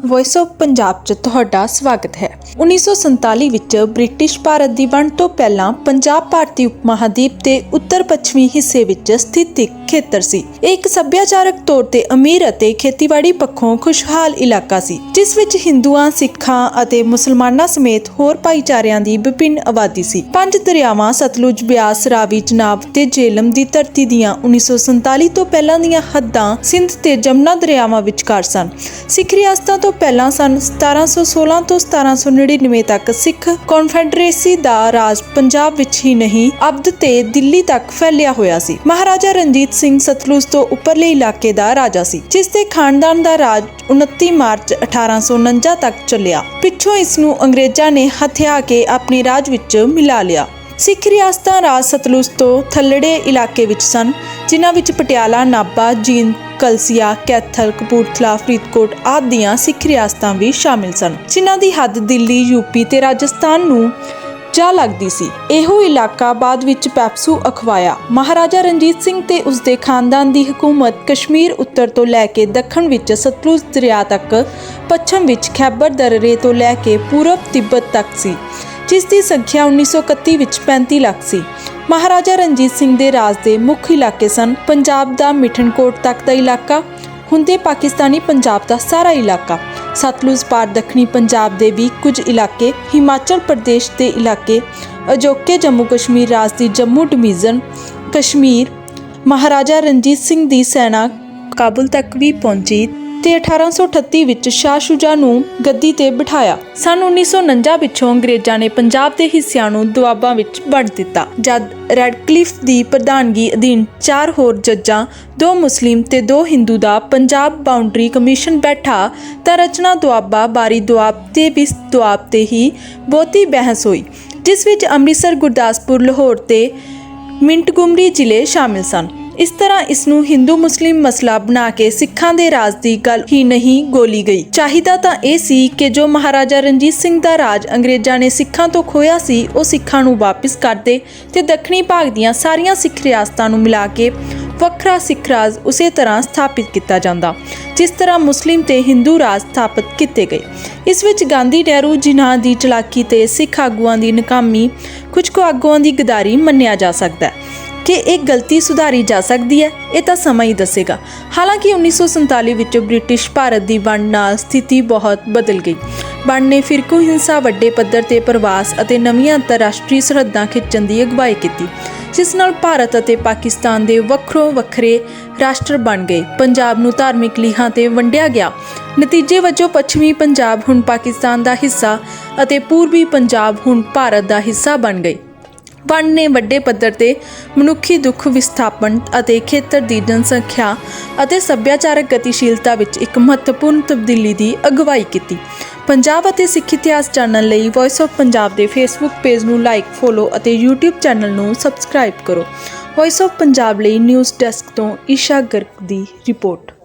Voice of Punjab 'ਚ ਤੁਹਾਡਾ ਸਵਾਗਤ ਹੈ। 1947 ਵਿੱਚ ਬ੍ਰਿਟਿਸ਼ ਭਾਰਤ ਦੀ ਵੰਡ ਤੋਂ ਪਹਿਲਾਂ ਪੰਜਾਬ ਭਾਰਤੀ ਉਪਮਹਾਦੀਪ ਦੇ ਉੱਤਰ ਪੱਛਮੀ ਹਿੱਸੇ ਵਿੱਚ ਸਥਿਤ ਇੱਕ ਖੇਤਰ ਸੀ। ਇਹ ਇੱਕ ਸੱਭਿਆਚਾਰਕ ਤੌਰ ਤੇ ਅਮੀਰ ਅਤੇ ਖੇਤੀਬਾੜੀ ਪੱਖੋਂ ਖੁਸ਼ਹਾਲ ਇਲਾਕਾ ਸੀ, ਜਿਸ ਵਿੱਚ ਹਿੰਦੂਆਂ, ਸਿੱਖਾਂ ਅਤੇ ਮੁਸਲਮਾਨਾਂ ਸਮੇਤ ਹੋਰ ਭਾਈਚਾਰਿਆਂ ਦੀ ਵਿਭਿੰਨ ਆਬਾਦੀ ਸੀ। ਪੰਜ ਦਰਿਆਵਾਂ, ਸਤਲੁਜ ਬਿਆਸ, ਰਾਵੀ ਚਨਾਬ ਤੇ ਜੇਲਮ ਦੀ ਧਰਤੀ ਦੀਆਂ 1947 ਤੋਂ ਪਹਿਲਾਂ ਦੀਆਂ ਹੱਦਾਂ ਸਿੰਧ ਤੇ ਜਮਨਾ ਦਰਿਆਵਾਂ ਵਿਚਕਾਰ ਸਨ। ਸਿੱਖ ਰਿਆਸਤਾਂ ਤੋਂ ਪਹਿਲਾਂ ਸਨ 1716 ਤੋਂ 1799 ਤੱਕ ਸਿੱਖ ਕੌਨਫੈਡਰੇਸੀ ਦਾ ਰਾਜ ਪੰਜਾਬ ਵਿੱਚ ਹੀ ਨਹੀਂ ਅਬਦ ਤੇ ਦਿੱਲੀ ਤੱਕ ਫੈਲਿਆ ਹੋਇਆ ਸੀ। ਮਹਾਰਾਜਾ ਰਣਜੀਤ ਸਿੰਘ ਸਤਲੁਜ ਤੋਂ ਉੱਪਰਲੇ ਇਲਾਕੇ ਦਾ ਰਾਜਾ ਸੀ, ਜਿਸ ਦੇ ਖਾਨਦਾਨ ਦਾ ਰਾਜ 29 ਮਾਰਚ 1849 ਤੱਕ ਚੱਲਿਆ। ਪਿੱਛੋਂ ਇਸ ਨੂੰ ਅੰਗਰੇਜ਼ਾਂ ਨੇ ਹਥਿਆ ਕੇ ਆਪਣੇ ਰਾਜ ਵਿੱਚ ਮਿਲਾ ਲਿਆ। ਸਿੱਖ ਰਿਆਸਤਾਂ ਰਾਜ ਸਤਲੁਜ ਤੋਂ ਥੱਲੜੇ ਇਲਾਕੇ ਵਿੱਚ ਸਨ, ਜਿਨ੍ਹਾਂ ਵਿੱਚ ਪਟਿਆਲਾ, ਨਾਭਾ, ਜੀਂਦ ਕਲਸੀਆ, ਕੈਥਲ, ਕਪੂਰਥਲਾ, ਫਰੀਦਕੋਟ ਆਦਿ ਦੀਆਂ ਸਿੱਖ ਰਿਆਸਤਾਂ ਵੀ ਸ਼ਾਮਿਲ ਸਨ, ਜਿਨ੍ਹਾਂ ਦੀ ਹੱਦ ਦਿੱਲੀ ਯੂਪੀ ਤੇ ਰਾਜਸਥਾਨ ਨੂੰ ਜਾ ਲੱਗਦੀ ਸੀ। ਇਹੋ ਇਲਾਕਾ ਬਾਅਦ ਵਿੱਚ ਪੈਪਸੂ ਅਖਵਾਇਆ। ਮਹਾਰਾਜਾ ਰਣਜੀਤ ਸਿੰਘ ਤੇ ਉਸ ਦੇ ਖਾਨਦਾਨ ਦੀ ਹਕੂਮਤ ਕਸ਼ਮੀਰ ਉੱਤਰ ਤੋਂ ਲੈ ਕੇ ਦੱਖਣ ਵਿੱਚ ਸਤਲੁਜ ਦਰਿਆ ਤੱਕ, ਪੱਛਮ ਵਿੱਚ ਖੈਬਰ ਦਰਰੇ ਤੋਂ ਲੈ ਕੇ ਪੂਰਬ ਤਿੱਬਤ ਤੱਕ ਸੀ, ਜਿਸ ਦੀ ਸੰਖਿਆ 1931 ਵਿੱਚ 35 ਲੱਖ ਸੀ। ਮਹਾਰਾਜਾ ਰਣਜੀਤ ਸਿੰਘ ਦੇ ਰਾਜ ਦੇ ਮੁੱਖ ਇਲਾਕੇ ਸਨ। ਪੰਜਾਬ ਦਾ ਮਿਠਨਕੋਟ ਤੱਕ ਦਾ ਇਲਾਕਾ ਹੁੰਦੇ ਪਾਕਿਸਤਾਨੀ ਪੰਜਾਬ ਦਾ ਸਾਰਾ ਇਲਾਕਾ। ਸਤਲੁਜ ਪਾਰ ਦੱਖਣੀ ਪੰਜਾਬ ਦੇ ਵੀ ਕੁਝ ਇਲਾਕੇ, ਹਿਮਾਚਲ ਪ੍ਰਦੇਸ਼ ਦੇ ਇਲਾਕੇ, ਅਜੋਕੇ ਜੰਮੂ ਕਸ਼ਮੀਰ ਰਾਜ ਦੀ ਜੰਮੂ ਡਿਵੀਜ਼ਨ, ਕਸ਼ਮੀਰ, ਮਹਾਰਾਜਾ ਰਣਜੀਤ ਸਿੰਘ ਦੀ ਸੈਨਾ ਕਾਬੁਲ ਤੱਕ ਵੀ ਪਹੁੰਚੀ। ਤੇ 1838 ਵਿੱਚ ਸ਼ਾਹ ਸ਼ੁਜਾ ਨੂੰ ਗੱਦੀ ਤੇ ਬਿਠਾਇਆ। ਸਨ 1949 ਵਿੱਚੋਂ ਅੰਗਰੇਜ਼ਾਂ ਨੇ ਪੰਜਾਬ ਦੇ ਹਿੱਸਿਆਂ ਨੂੰ ਦੁਆਬਾਂ ਵਿੱਚ ਵੰਡ ਦਿੱਤਾ। ਜਦ ਰੈਡਕਲਿਫ ਦੀ ਪ੍ਰਧਾਨਗੀ ਅਧੀਨ ਚਾਰ ਹੋਰ ਜੱਜਾਂ, ਦੋ ਮੁਸਲਿਮ ਤੇ ਦੋ ਹਿੰਦੂ ਦਾ ਪੰਜਾਬ ਬਾਉਂਡਰੀ ਕਮਿਸ਼ਨ ਬੈਠਾ, ਤਾਂ ਰਚਨਾ ਦੁਆਬਾ ਬਾਰੀ ਦੁਆਬ ਤੇ ਬਿਸ ਦੁਆਬ ਤੇ ਹੀ ਬਹੁਤੀ ਬਹਿਸ ਹੋਈ, ਜਿਸ ਵਿੱਚ ਅੰਮ੍ਰਿਤਸਰ, ਗੁਰਦਾਸਪੁਰ, ਲਾਹੌਰ ਤੇ ਮਿੰਟਗੁਮਰੀ ਜ਼ਿਲ੍ਹੇ ਸ਼ਾਮਿਲ ਸਨ। ਇਸ ਤਰ੍ਹਾਂ ਇਸ ਨੂੰ ਹਿੰਦੂ ਮੁਸਲਿਮ ਮਸਲਾ ਬਣਾ ਕੇ ਸਿੱਖਾਂ ਦੇ ਰਾਜ ਦੀ ਗੱਲ ਹੀ ਨਹੀਂ ਗੋਲੀ ਗਈ। ਚਾਹੀਦਾ ਤਾਂ ਇਹ ਸੀ ਕਿ ਜੋ ਮਹਾਰਾਜਾ ਰਣਜੀਤ ਸਿੰਘ ਦਾ ਰਾਜ ਅੰਗਰੇਜ਼ਾਂ ਨੇ ਸਿੱਖਾਂ ਤੋਂ ਖੋਇਆ ਸੀ, ਉਹ ਸਿੱਖਾਂ ਨੂੰ ਵਾਪਸ ਕਰਦੇ ਤੇ ਦੱਖਣੀ ਭਾਗ ਦੀਆਂ ਸਾਰੀਆਂ ਸਿੱਖ ਰਿਆਸਤਾਂ ਨੂੰ ਮਿਲਾ ਕੇ ਵੱਖਰਾ ਸਿੱਖ ਰਾਜ ਉਸੇ ਤਰ੍ਹਾਂ ਸਥਾਪਿਤ ਕੀਤਾ ਜਾਂਦਾ, ਜਿਸ ਤਰ੍ਹਾਂ ਮੁਸਲਿਮ ਤੇ ਹਿੰਦੂ ਰਾਜ ਸਥਾਪਿਤ ਕੀਤੇ ਗਏ। ਇਸ ਵਿੱਚ ਗਾਂਧੀ ਨਹਿਰੂ ਜਿਨ੍ਹਾਂ ਦੀ ਚਲਾਕੀ ਤੇ ਸਿੱਖ ਆਗੂਆਂ ਦੀ ਨਕਾਮੀ ਕੁਝ ਕੁ ਆਗੂਆਂ ਦੀ ਗਦਾਰੀ ਮੰਨਿਆ ਜਾ ਸਕਦਾ ਹੈ। ਕਿ ਇਹ ਗਲਤੀ ਸੁਧਾਰੀ ਜਾ ਸਕਦੀ ਹੈ, ਇਹ ਤਾਂ ਸਮਾਂ ਹੀ ਦੱਸੇਗਾ। ਹਾਲਾਂਕਿ 1947 ਵਿੱਚ ਬ੍ਰਿਟਿਸ਼ ਭਾਰਤ ਦੀ ਵੰਡ ਨਾਲ ਸਥਿਤੀ ਬਹੁਤ ਬਦਲ ਗਈ। ਵੰਡ ਨੇ ਫਿਰਕੂ ਹਿੰਸਾ, ਵੱਡੇ ਪੱਧਰ ਤੇ ਪ੍ਰਵਾਸ ਅਤੇ ਨਵੀਆਂ ਅੰਤਰਰਾਸ਼ਟਰੀ ਸਰਹੱਦਾਂ ਖਿੱਚਣ ਦੀ ਅਗਵਾਈ ਕੀਤੀ, ਜਿਸ ਨਾਲ ਭਾਰਤ ਅਤੇ ਪਾਕਿਸਤਾਨ ਦੇ ਵੱਖਰੋ ਵੱਖਰੇ ਰਾਸ਼ਟਰ ਬਣ ਗਏ। ਪੰਜਾਬ ਨੂੰ ਧਾਰਮਿਕ ਲੀਹਾਂ ਤੇ ਵੰਡਿਆ ਗਿਆ। ਨਤੀਜੇ ਵਜੋਂ ਪੱਛਮੀ ਪੰਜਾਬ ਹੁਣ ਪਾਕਿਸਤਾਨ ਦਾ ਹਿੱਸਾ ਅਤੇ ਪੂਰਬੀ ਪੰਜਾਬ ਹੁਣ ਭਾਰਤ ਦਾ ਹਿੱਸਾ ਬਣ ਗਏ। ਵੰਡ ਨੇ ਵੱਡੇ ਪੱਧਰ ਤੇ ਮਨੁੱਖੀ ਦੁੱਖ ਵਿਸਥਾਪਨ ਅਤੇ ਖੇਤਰ ਦੀ ਜਨਸੰਖਿਆ ਅਤੇ ਸੱਭਿਆਚਾਰਕ ਗਤੀਸ਼ੀਲਤਾ ਵਿੱਚ ਇੱਕ ਮਹੱਤਵਪੂਰਨ ਤਬਦੀਲੀ ਦੀ ਅਗਵਾਈ ਕੀਤੀ। ਪੰਜਾਬ ਅਤੇ ਸਿੱਖ ਇਤਿਹਾਸ ਜਾਣਨ ਲਈ ਵੌਇਸ ਆਫ ਪੰਜਾਬ ਦੇ ਫੇਸਬੁੱਕ ਪੇਜ ਨੂੰ ਲਾਈਕ ਫੋਲੋ ਅਤੇ YouTube ਚੈਨਲ ਨੂੰ ਸਬਸਕ੍ਰਾਈਬ ਕਰੋ। ਵੌਇਸ ਆਫ ਪੰਜਾਬ ਲਈ ਨਿਊਜ਼ ਡੈਸਕ ਤੋਂ ਈਸ਼ਾ ਗਰਗ ਦੀ ਰਿਪੋਰਟ।